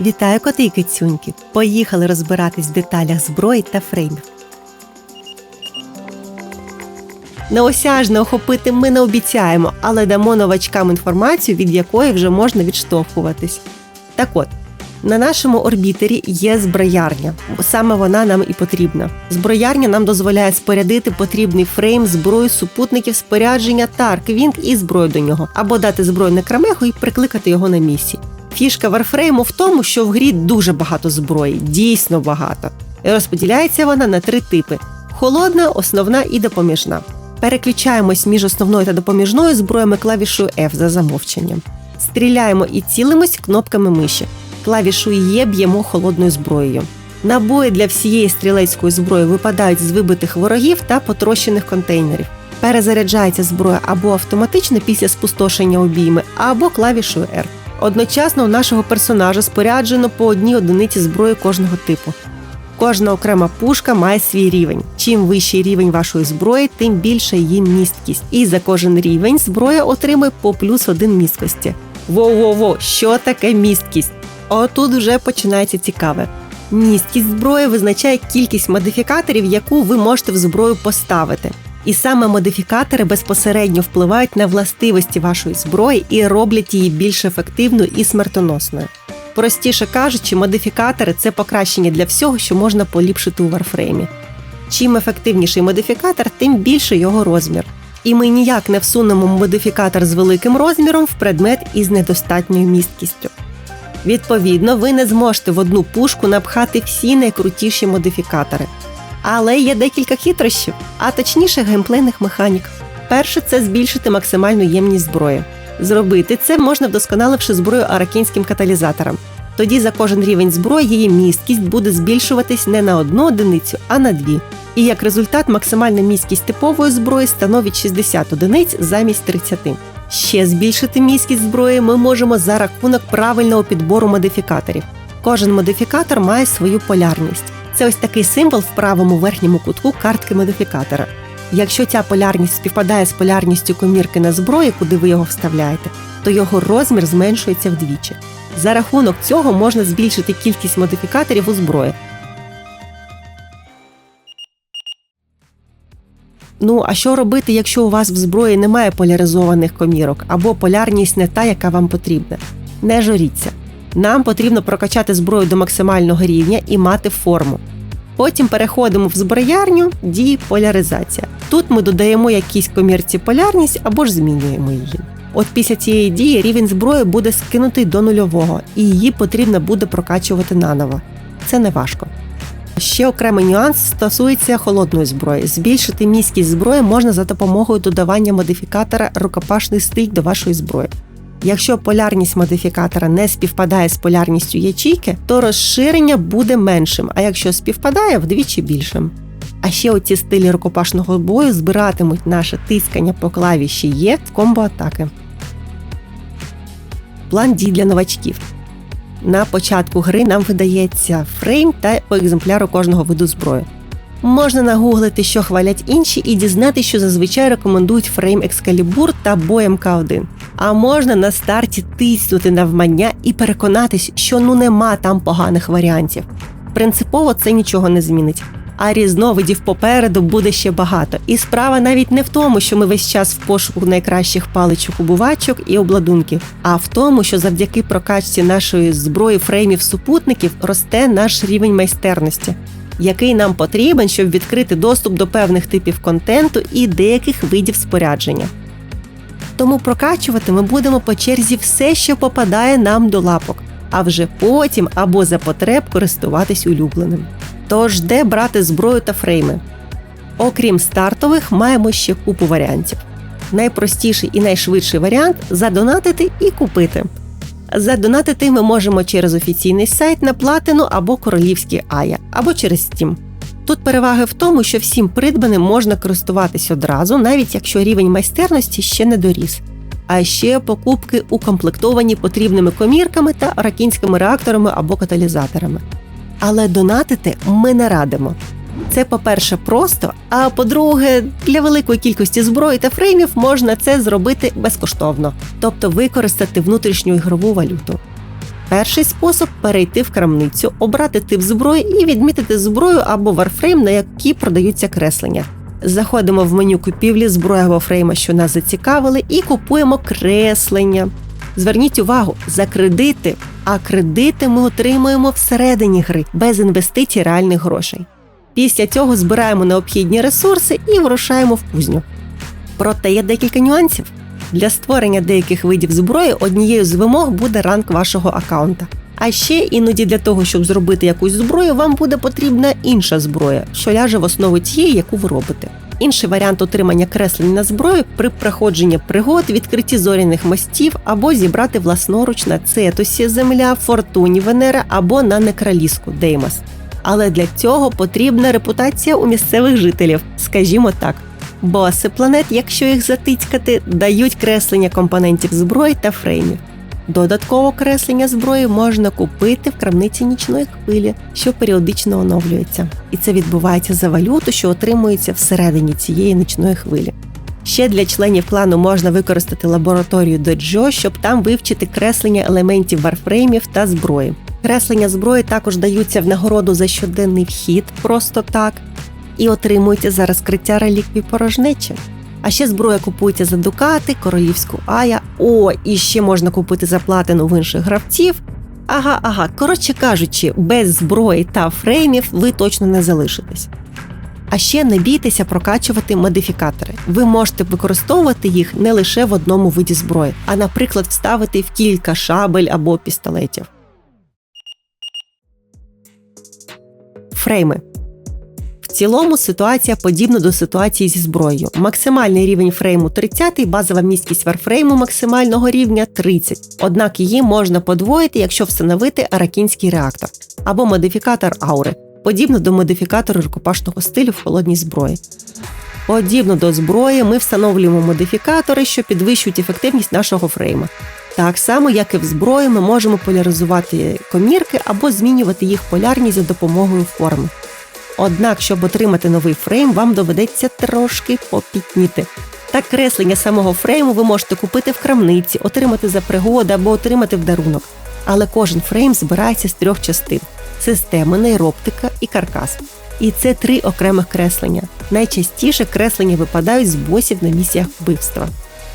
Вітаю коти і кицюньки! Поїхали розбиратись в деталях зброї та фреймів. Неосяжно охопити ми не обіцяємо, але дамо новачкам інформацію, від якої вже можна відштовхуватись. Так от, на нашому орбітері є зброярня, саме вона нам і потрібна. Зброярня нам дозволяє спорядити потрібний фрейм, зброю, супутників, спорядження та арквінг і зброю до нього, або дати зброю на крамеху і прикликати його на місці. Фішка варфрейму в тому, що в грі дуже багато зброї, дійсно багато. Розподіляється вона на три типи: холодна, основна і допоміжна. Переключаємось між основною та допоміжною зброями клавішою F за замовченням. Стріляємо і цілимось кнопками миші. Клавішою Є б'ємо холодною зброєю. Набої для всієї стрілецької зброї випадають з вибитих ворогів та потрощених контейнерів. Перезаряджається зброя або автоматично після спустошення обійми, або клавішою R. Одночасно у нашого персонажа споряджено по одній одиниці зброї кожного типу. Кожна окрема пушка має свій рівень. Чим вищий рівень вашої зброї, тим більша її місткість. І за кожен рівень зброя отримує по плюс один місткості. Воу-воу-воу, що таке місткість? Отут вже починається цікаве. Місткість зброї визначає кількість модифікаторів, яку ви можете в зброю поставити. І саме модифікатори безпосередньо впливають на властивості вашої зброї і роблять її більш ефективною і смертоносною. Простіше кажучи, модифікатори це покращення для всього, що можна поліпшити у варфреймі. Чим ефективніший модифікатор, тим більше його розмір. І ми ніяк не всунемо модифікатор з великим розміром в предмет із недостатньою місткістю. Відповідно, ви не зможете в одну пушку напхати всі найкрутіші модифікатори. Але є декілька хитрощів, а точніше геймплейних механік. Перше це збільшити максимальну ємність зброї. Зробити це можна вдосконаливши зброю аракінським каталізатором. Тоді за кожен рівень зброї її місткість буде збільшуватись не на одну одиницю, а на дві. І як результат, максимальна міськість типової зброї становить 60 одиниць замість 30. Ще збільшити міськість зброї ми можемо за рахунок правильного підбору модифікаторів. Кожен модифікатор має свою полярність. Це ось такий символ в правому верхньому кутку картки модифікатора. Якщо ця полярність співпадає з полярністю комірки на зброї, куди ви його вставляєте, то його розмір зменшується вдвічі. За рахунок цього можна збільшити кількість модифікаторів у зброї. Ну а що робити, якщо у вас в зброї немає поляризованих комірок або полярність не та, яка вам потрібна? Не журіться. Нам потрібно прокачати зброю до максимального рівня і мати форму. Потім переходимо в зброярню дії поляризація. Тут ми додаємо якійсь комірці полярність або ж змінюємо її. От після цієї дії рівень зброї буде скинутий до нульового, і її потрібно буде прокачувати наново. Це не важко. Ще окремий нюанс стосується холодної зброї. Збільшити міськість зброї можна за допомогою додавання модифікатора рукопашний стиль до вашої зброї. Якщо полярність модифікатора не співпадає з полярністю ячійки, то розширення буде меншим, а якщо співпадає, вдвічі більшим. А ще оці стилі рукопашного бою збиратимуть наше тискання по клавіші Є в комбо атаки. План дій для новачків. На початку гри нам видається фрейм та по екземпляру кожного виду зброї. Можна нагуглити, що хвалять інші, і дізнатися, що зазвичай рекомендують фрейм Excalibur та бой МК1. А можна на старті тиснути навмання і переконатись, що ну нема там поганих варіантів. Принципово це нічого не змінить. А різновидів попереду буде ще багато. І справа навіть не в тому, що ми весь час в пошуку найкращих паличок убувачок і обладунків, а в тому, що завдяки прокачці нашої зброї фреймів супутників росте наш рівень майстерності, який нам потрібен, щоб відкрити доступ до певних типів контенту і деяких видів спорядження. Тому прокачувати ми будемо по черзі все, що попадає нам до лапок, а вже потім або за потреб користуватись улюбленим. Тож, де брати зброю та фрейми? Окрім стартових, маємо ще купу варіантів. Найпростіший і найшвидший варіант задонатити і купити. Задонатити ми можемо через офіційний сайт на платину або королівський Ая, або через Steam. Тут переваги в тому, що всім придбаним можна користуватись одразу, навіть якщо рівень майстерності ще не доріс. А ще покупки укомплектовані потрібними комірками та ракінськими реакторами або каталізаторами. Але донатити ми не радимо. Це, по-перше, просто, а по-друге, для великої кількості зброї та фреймів можна це зробити безкоштовно, тобто використати внутрішню ігрову валюту. Перший спосіб перейти в крамницю, обрати тип зброї і відмітити зброю або варфрейм, на які продаються креслення. Заходимо в меню купівлі зброї або фрейма, що нас зацікавили, і купуємо креслення. Зверніть увагу, за кредити, а кредити ми отримуємо всередині гри без інвестицій реальних грошей. Після цього збираємо необхідні ресурси і вирушаємо в кузню. Проте є декілька нюансів. Для створення деяких видів зброї однією з вимог буде ранг вашого аккаунта. А ще іноді для того, щоб зробити якусь зброю, вам буде потрібна інша зброя, що ляже в основу тієї, яку ви робите. Інший варіант отримання креслень на зброю при проходженні пригод, відкритті зоряних мостів або зібрати власноруч на цетусі Земля, Фортуні Венера або на некраліску Деймос. Але для цього потрібна репутація у місцевих жителів, скажімо так. Боси планет, якщо їх затицькати, дають креслення компонентів зброї та фреймів. Додатково креслення зброї можна купити в крамниці нічної хвилі, що періодично оновлюється, і це відбувається за валюту, що отримується всередині цієї нічної хвилі. Ще для членів клану можна використати лабораторію Доджо, щоб там вивчити креслення елементів варфреймів та зброї. Креслення зброї також даються в нагороду за щоденний вхід просто так, і отримуються за розкриття реліквій порожнечі. А ще зброя купується за дукати, королівську ая. О, і ще можна купити за платину в інших гравців. Ага, ага. Коротше кажучи, без зброї та фреймів ви точно не залишитесь. А ще не бійтеся прокачувати модифікатори. Ви можете використовувати їх не лише в одному виді зброї, а, наприклад, вставити в кілька шабель або пістолетів. Фрейми цілому ситуація подібна до ситуації зі зброєю. Максимальний рівень фрейму 30, базова місткість варфрейму максимального рівня 30. Однак її можна подвоїти, якщо встановити аракінський реактор або модифікатор аури, подібно до модифікатору рукопашного стилю в холодній зброї. Подібно до зброї, ми встановлюємо модифікатори, що підвищують ефективність нашого фрейма. Так само, як і в зброї, ми можемо поляризувати комірки або змінювати їх полярність за допомогою форми. Однак, щоб отримати новий фрейм, вам доведеться трошки попітніти. Так, креслення самого фрейму ви можете купити в крамниці, отримати за пригоди або отримати в дарунок. Але кожен фрейм збирається з трьох частин: системи, нейроптика і каркас. І це три окремих креслення. Найчастіше креслення випадають з босів на місіях вбивства.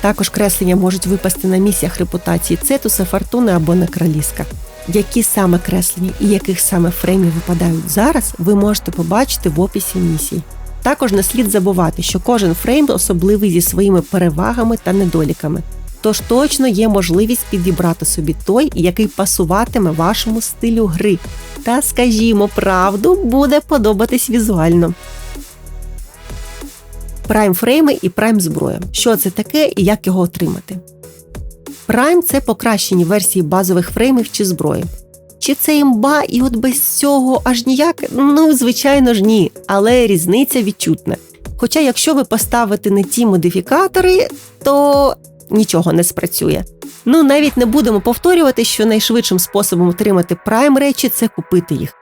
Також креслення можуть випасти на місіях репутації Цетуса, Фортуни або Некраліска. Які саме креслення і яких саме фреймів випадають зараз, ви можете побачити в описі місії. Також не слід забувати, що кожен фрейм особливий зі своїми перевагами та недоліками. Тож точно є можливість підібрати собі той, який пасуватиме вашому стилю гри. Та, скажімо, правду буде подобатись візуально. Прайм фрейми і прайм зброя. Що це таке і як його отримати? Prime це покращені версії базових фреймів чи зброї. Чи це імба, і от без цього аж ніяк? Ну, звичайно ж, ні, але різниця відчутна. Хоча, якщо ви поставите не ті модифікатори, то нічого не спрацює. Ну навіть не будемо повторювати, що найшвидшим способом отримати прайм речі це купити їх.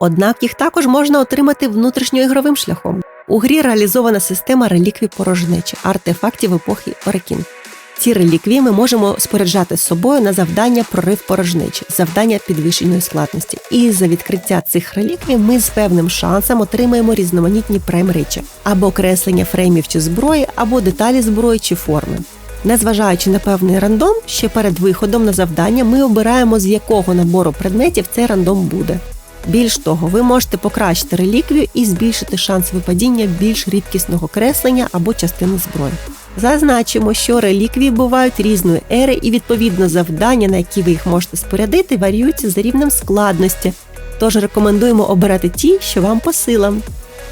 Однак їх також можна отримати внутрішньоігровим шляхом. У грі реалізована система реліквій порожнечі, артефактів епохи Орекін. Ці реліквії ми можемо споряджати з собою на завдання прорив порожнечі, завдання підвищеної складності. І за відкриття цих реліквій ми з певним шансом отримаємо різноманітні прайм-речі або креслення фреймів чи зброї, або деталі зброї чи форми. Незважаючи на певний рандом, ще перед виходом на завдання ми обираємо, з якого набору предметів цей рандом буде. Більш того, ви можете покращити реліквію і збільшити шанс випадіння більш рідкісного креслення або частини зброї. Зазначимо, що реліквії бувають різної ери, і відповідно завдання, на які ви їх можете спорядити, варіюються за рівнем складності. Тож рекомендуємо обирати ті, що вам по силам.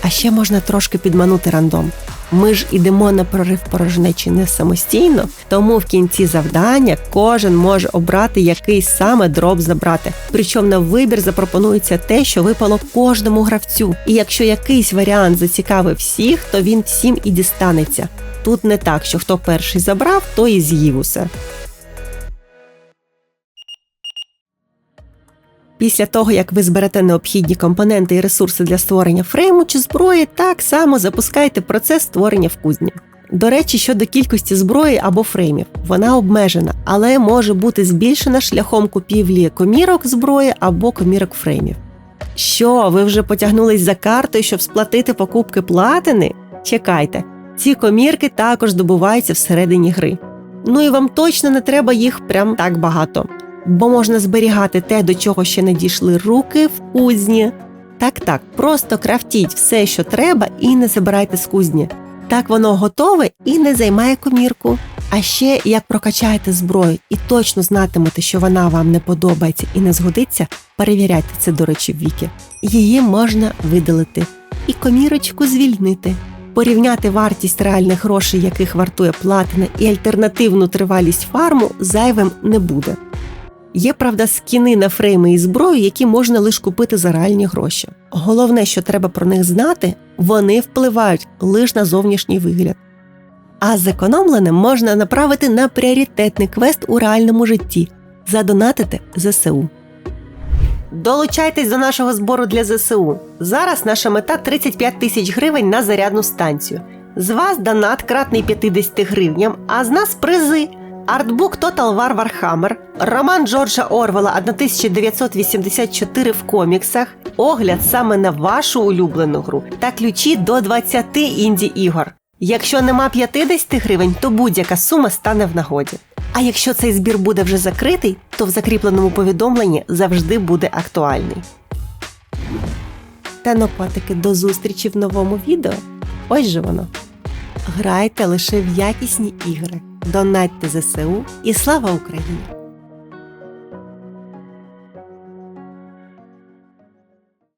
А ще можна трошки підманути рандом. Ми ж ідемо на прорив порожнечі не самостійно, тому в кінці завдання кожен може обрати який саме дроб забрати. Причому на вибір запропонується те, що випало кожному гравцю. І якщо якийсь варіант зацікавив всіх, то він всім і дістанеться. Тут не так, що хто перший забрав, той і з'їв усе. Після того, як ви зберете необхідні компоненти і ресурси для створення фрейму чи зброї, так само запускайте процес створення в кузні. До речі, щодо кількості зброї або фреймів, вона обмежена, але може бути збільшена шляхом купівлі комірок зброї або комірок фреймів. Що, ви вже потягнулись за картою, щоб сплатити покупки платини? Чекайте, ці комірки також добуваються всередині гри. Ну і вам точно не треба їх прям так багато, бо можна зберігати те, до чого ще не дійшли руки в кузні. Так, так, просто крафтіть все, що треба, і не забирайте з кузні. Так воно готове і не займає комірку. А ще як прокачаєте зброю і точно знатимете, що вона вам не подобається і не згодиться, перевіряйте це, до речі, в віки. Її можна видалити і комірочку звільнити. Порівняти вартість реальних грошей, яких вартує платина, і альтернативну тривалість фарму зайвим не буде. Є, правда, скіни на фрейми і зброю, які можна лише купити за реальні гроші. Головне, що треба про них знати, вони впливають лише на зовнішній вигляд. А зекономленим можна направити на пріоритетний квест у реальному житті задонатити ЗСУ. Долучайтесь до нашого збору для ЗСУ. Зараз наша мета 35 тисяч гривень на зарядну станцію. З вас донат кратний 50 гривням, а з нас призи. Артбук Total War Warhammer, роман Джорджа Орвела 1984 в коміксах, огляд саме на вашу улюблену гру та ключі до 20 інді ігор. Якщо нема 50 гривень, то будь-яка сума стане в нагоді. А якщо цей збір буде вже закритий, то в закріпленому повідомленні завжди буде актуальний. Та нопатики, до зустрічі в новому відео. Ось же воно. Грайте лише в якісні ігри, донатьте ЗСУ і слава Україні!